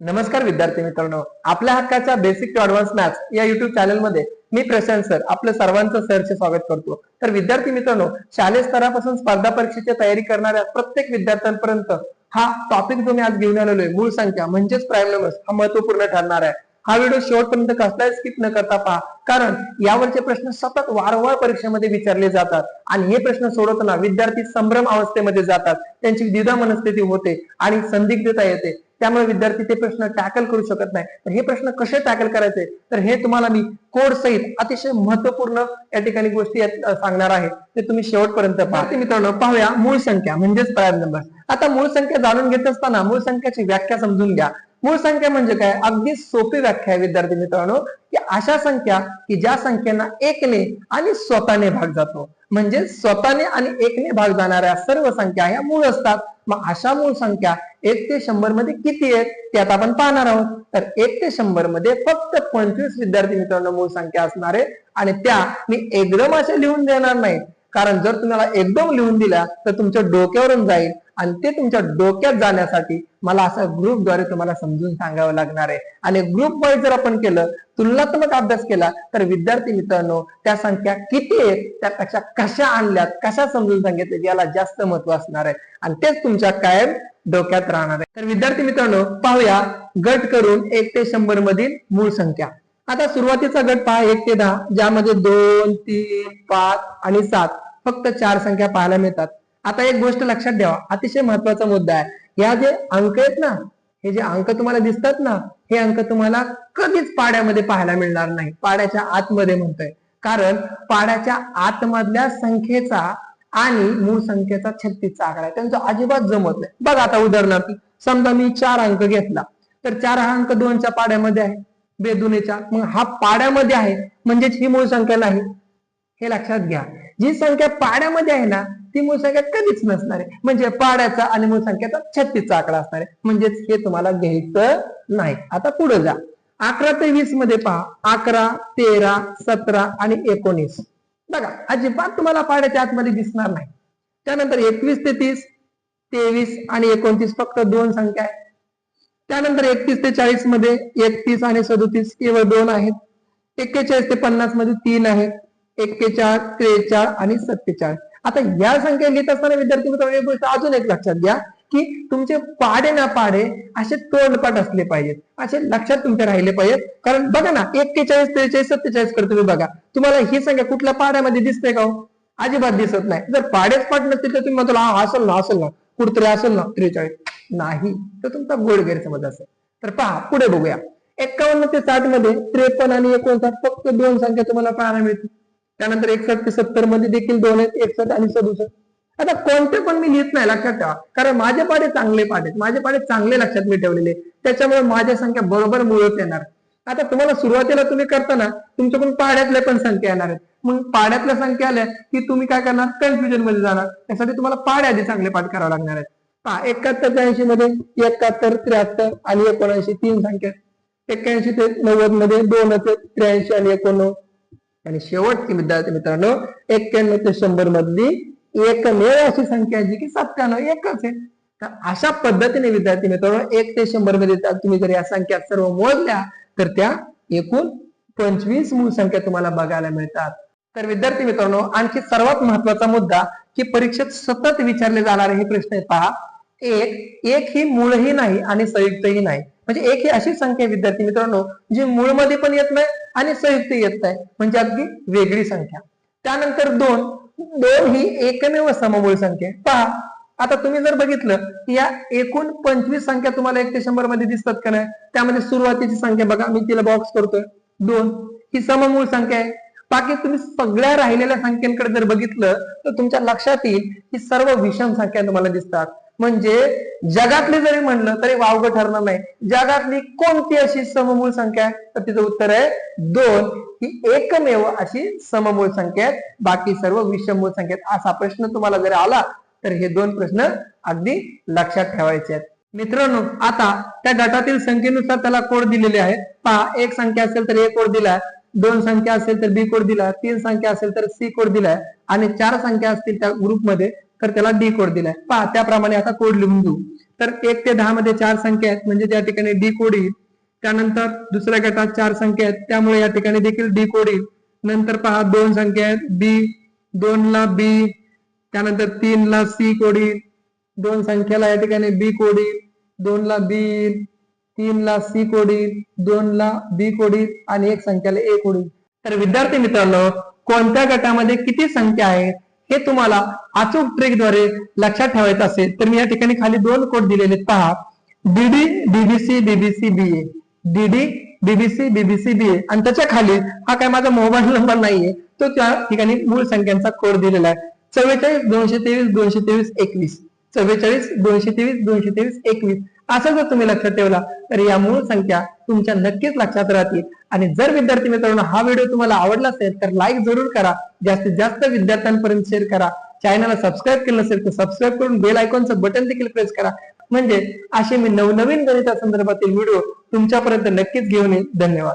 नमस्कार विद्यार्थी मित्रांनो. आपल्या हक्काच्या बेसिक टू ऍडव्हान्स मॅथ्स या युट्यूब चॅनलमध्ये मी प्रशांत सर आपलं सर्वांचं सरचे स्वागत करतो. तर विद्यार्थी मित्रांनो शालेय स्तरापासून स्पर्धा परीक्षेची तयारी करणाऱ्या प्रत्येक विद्यार्थ्यांपर्यंत हा टॉपिक जो मी आज घेऊन आलेलो आहे मूळ संख्या म्हणजेच प्राईम नंबर्स हा महत्त्वपूर्ण ठरणार आहे. हा व्हिडिओ शेवटपर्यंत कसलाही स्किप न करता पहा. कारण यावरचे प्रश्न सतत वारंवार परीक्षेमध्ये विचारले जातात आणि हे प्रश्न सोडवताना विद्यार्थी संभ्रम अवस्थेमध्ये जातात. त्यांची द्विधा मनस्थिती होते आणि संदिग्धता येते. त्यामुळे विद्यार्थी ते प्रश्न टॅकल करू शकत नाही. तर हे प्रश्न कसे टॅकल करायचे? तर हे तुम्हाला मी कोड सहित अतिशय महत्त्वपूर्ण या ठिकाणी गोष्टी सांगणार आहे. ते तुम्ही शेवटपर्यंत पाहते मित्रांनो पाहूया मूळ संख्या म्हणजेच प्राईम नंबर. आता मूळ संख्या जाणून घेत असताना मूळ संख्याची व्याख्या समजून घ्या. मूळ संख्या म्हणजे काय? अगदी सोपी व्याख्या आहे विद्यार्थी मित्रांनो की अशा संख्या की ज्या संख्येना एकने आणि स्वतःने भाग जातो. म्हणजे स्वतःने आणि एकने भाग जाणाऱ्या सर्व संख्या ह्या मूळ असतात. मग अशा मूळ संख्या एक ते शंभरमध्ये किती आहेत? ते आता आपण पाहणार आहोत. तर एक ते शंभरमध्ये फक्त पंचवीस विद्यार्थी मित्रांनो मूळ संख्या असणार आहे आणि त्या मी एकदम अशा लिहून देणार नाही कारण जर तुम्हाला एकदम लिहून दिल्या तर तुमच्या डोक्यावरून जाईल. आणि ते तुमच्या डोक्यात जाण्यासाठी मला असा ग्रुपद्वारे तुम्हाला समजून सांगावं लागणार आहे. आणि ग्रुप वाईज जर आपण केलं तुलनात्मक अभ्यास केला तर विद्यार्थी मित्रांनो त्या संख्या किती आहेत त्या कशा आणल्यात कशा समजून सांगितले याला जास्त महत्त्व असणार आहे. आणि तेच तुमच्या कायम डोक्यात राहणार आहे. तर विद्यार्थी मित्रांनो पाहूया गट करून एक ते शंभर मधील मूळ संख्या. आता सुरुवातीचा गट पहा एक ते दहा ज्यामध्ये दोन तीन पाच आणि सात फक्त चार संख्या पाहायला मिळतात. आता एक गोष्ट लक्षात ठेवा. अतिशय महत्त्वाचा मुद्दा आहे. या जे अंक आहेत ना हे जे अंक तुम्हाला दिसतात ना हे अंक तुम्हाला कधीच पाड्यामध्ये पाहायला मिळणार नाही. पाड्याच्या आतमध्ये म्हणतोय. कारण पाड्याच्या आतमधल्या संख्येचा आणि मूळ संख्येचा छत्तीसचा आकडा आहे. त्यांचा अजिबात जमत नाही. बघा आता उदाहरणार्थ समजा मी चार अंक घेतला. तर चार हा अंक दोनच्या पाड्यामध्ये आहे. बेदुनेच्या मग हा पाड्यामध्ये आहे. म्हणजेच ही मूळ संख्या नाही. हे लक्षात घ्या. जी संख्या पाड्यामध्ये आहे ना ती मूळ संख्या कधीच नसणार आहे. म्हणजे पाड्याचा आणि मूळ संख्येचा छत्तीसचा आकडा असणार आहे. म्हणजेच हे तुम्हाला घ्यायचं नाही. आता पुढे जा. अकरा ते वीसमध्ये पहा. अकरा तेरा सतरा आणि एकोणीस. बघा अजिबात तुम्हाला पाड्याच्या आतमध्ये दिसणार नाही. त्यानंतर एकवीस ते तीस तेवीस आणि एकोणतीस फक्त दोन संख्या आहे त्यानंतर एकतीस ते चाळीसमध्ये एकतीस आणि सदोतीस केवळ दोन आहेत. एक्केचाळीस ते पन्नासमध्ये तीन आहेत. एक्केचाळ त्रेचाळ आणि सत्तेचाळ. आता या संख्या लिहित असताना विद्यार्थी मित्रांनो एक गोष्ट अजून एक लक्षात घ्या की तुमचे पाडे ना पाडे असे तोंडपाठ असले पाहिजेत. असे लक्षात तुमच्या राहिले पाहिजेत. कारण बघा ना एक्केचाळीस त्रेचाळीस सत्तेचाळीसकडे तुम्ही बघा. तुम्हाला ही संख्या कुठल्या पाड्यामध्ये दिसते का हो? अजिबात दिसत नाही. जर पाडेच पाठ नसतील तर तुम्ही म्हणतो हा असेल ना असेल ना. कुठतरी असेल ना त्रेचाळीस. नाही. तर तुमचा गोड गैरसमज असेल. तर पहा पुढे बघूया. एक्कावन्न ते साठमध्ये त्रेपन्न आणि एकोणसाठ फक्त दोन संख्या तुम्हाला पाहायला मिळतील. त्यानंतर एकसष्ट ते सत्तरमध्ये देखील दोन आहेत एकसष्ट आणि सदुसष्ट. आता कोणते पण मी लिहित नाही लक्षात ठेवा. कारण माझे पाडे चांगले पाठ आहेत. माझे पाडे चांगले लक्षात मी ठेवलेले त्याच्यामुळे माझ्या संख्या बरोबर मुळत येणार. आता तुम्हाला सुरुवातीला तुम्ही करताना तुमच्याकडून पाड्यातल्या पण संख्या येणार आहेत. मग पाड्यातल्या संख्या आल्या की तुम्ही काय करणार? कन्फ्युजनमध्ये जाणार. त्यासाठी तुम्हाला पाड्या आधी चांगले पाठ करावे लागणार आहेत. पहा एकाहत्तर त्र्याऐंशी मध्ये एकाहत्तर त्र्याहत्तर आणि एकोणऐंशी तीन संख्या एक्क्याऐंशी ते नव्वदमध्ये दोन त्र्याऐंशी आणि एकोणनव्वद. आणि शेवटची विद्यार्थी मित्रांनो एक्क्याण्णव ते शंभर मधली एकमेव अशी संख्या आहे जी की सत्त्याण्णव एकच आहे. तर अशा पद्धतीने विद्यार्थी मित्रांनो एक ते शंभरमध्ये तुम्ही जर या संख्या सर्व मोजल्या तर त्या एकूण पंचवीस मूळ संख्या तुम्हाला बघायला मिळतात. तर विद्यार्थी मित्रांनो आणखी सर्वात महत्त्वाचा मुद्दा की परीक्षेत सतत विचारले जाणारे हे प्रश्न आहे पहा. एक एक ही मूळही नाही आणि संयुक्तही नाही. म्हणजे एक ही अशी संख्या आहे विद्यार्थी मित्रांनो जी मूळमध्ये पण येत नाही आणि संयुक्त येत नाही. म्हणजे अगदी वेगळी संख्या. त्यानंतर दोन दोन ही एकमेव सममूळ संख्या आहे. पहा आता तुम्ही जर बघितलं की या एकूण पंचवीस संख्या तुम्हाला एक ते शंभरमध्ये दिसतात का नाही? त्यामध्ये सुरुवातीची संख्या बघा मी तिला बॉक्स करतोय. दोन ही सममूळ संख्या आहे. बाकी तुम्ही सगळ्या राहिलेल्या संख्यांकडे जर बघितलं तर तुमच्या लक्षात येईल की सर्व विषम संख्या तुम्हाला दिसतात. म्हणजे जगातले जरी म्हणलं तरी वावग ठरणार नाही. जगातली कोणती अशी सममूळ संख्या आहे? तर तिचं उत्तर आहे दोन. ही एकमेव अशी सममूळ संख्या आहे बाकी सर्व विषममूळ संख्या आहेत. असा प्रश्न तुम्हाला जर आला तर हे दोन प्रश्न अगदी लक्षात ठेवायचे आहेत. मित्रांनो आता त्या गटातील संख्येनुसार त्याला कोड दिलेले आहेत. पहा एक संख्या असेल तर ए कोड दिलाय दोन संख्या असेल तर बी कोड दिलाय तीन संख्या असेल तर सी कोड दिलाय आणि चार संख्या असतील त्या ग्रुपमध्ये तर त्याला डी कोड दिलाय. पहा त्याप्रमाणे आता कोड लिहून घेऊ. तर एक ते दहा मध्ये चार संख्या आहेत. म्हणजे त्या ठिकाणी डी कोड येईल त्यानंतर दुसऱ्या गटात चार संख्या आहेत. त्यामुळे या ठिकाणी देखील डी कोड येईल. नंतर पहा दोन संख्या आहेत. बी दोन ला बी त्यानंतर तीन ला सी कोड येईल. दोन संख्याला या ठिकाणी बी कोड येईल. दोन ला बी येईल. तीन ला सी कोड येईल. दोन ला बी कोड येईल. आणि एक संख्याला ए कोड येईल. तर विद्यार्थी मित्रांनो कोणत्या गटामध्ये किती संख्या आहेत? हे तुम्हाला अचूक ट्रिकद्वारे लक्षात ठेवायचं असेल तर मी या ठिकाणी खाली दोन कोड दिलेले पहा DD DBC BBC BA DD BBC BBC BA आणि त्याच्याखाली हा काय माझा मोबाईल नंबर नाहीये तो त्या ठिकाणी मूळ संख्यांचा कोड दिलेला आहे. चव्वेचाळीस दोनशे तेवीस दोनशे तेवीस एकवीस. चव्वेचाळीस दोनशे तेवीस दोनशे तेवीस एकवीस. असं जर तुम्ही लक्षात ठेवला तर या मूळ संख्या तुमच्या नक्कीच लक्षात राहतील. आणि जर विद्यार्थी मित्रांनो हा व्हिडिओ तुम्हाला आवडला असेल तर लाईक जरूर करा. जास्तीत जास्त विद्यार्थ्यांपर्यंत शेअर करा. चॅनलला सबस्क्राईब केलं नसेल तर सबस्क्राईब करून बेल आयकॉनचं बटन देखील प्रेस करा. म्हणजे असे मी नवनवीन गणिता संदर्भातील व्हिडिओ तुमच्यापर्यंत नक्कीच घेऊन येईल. धन्यवाद.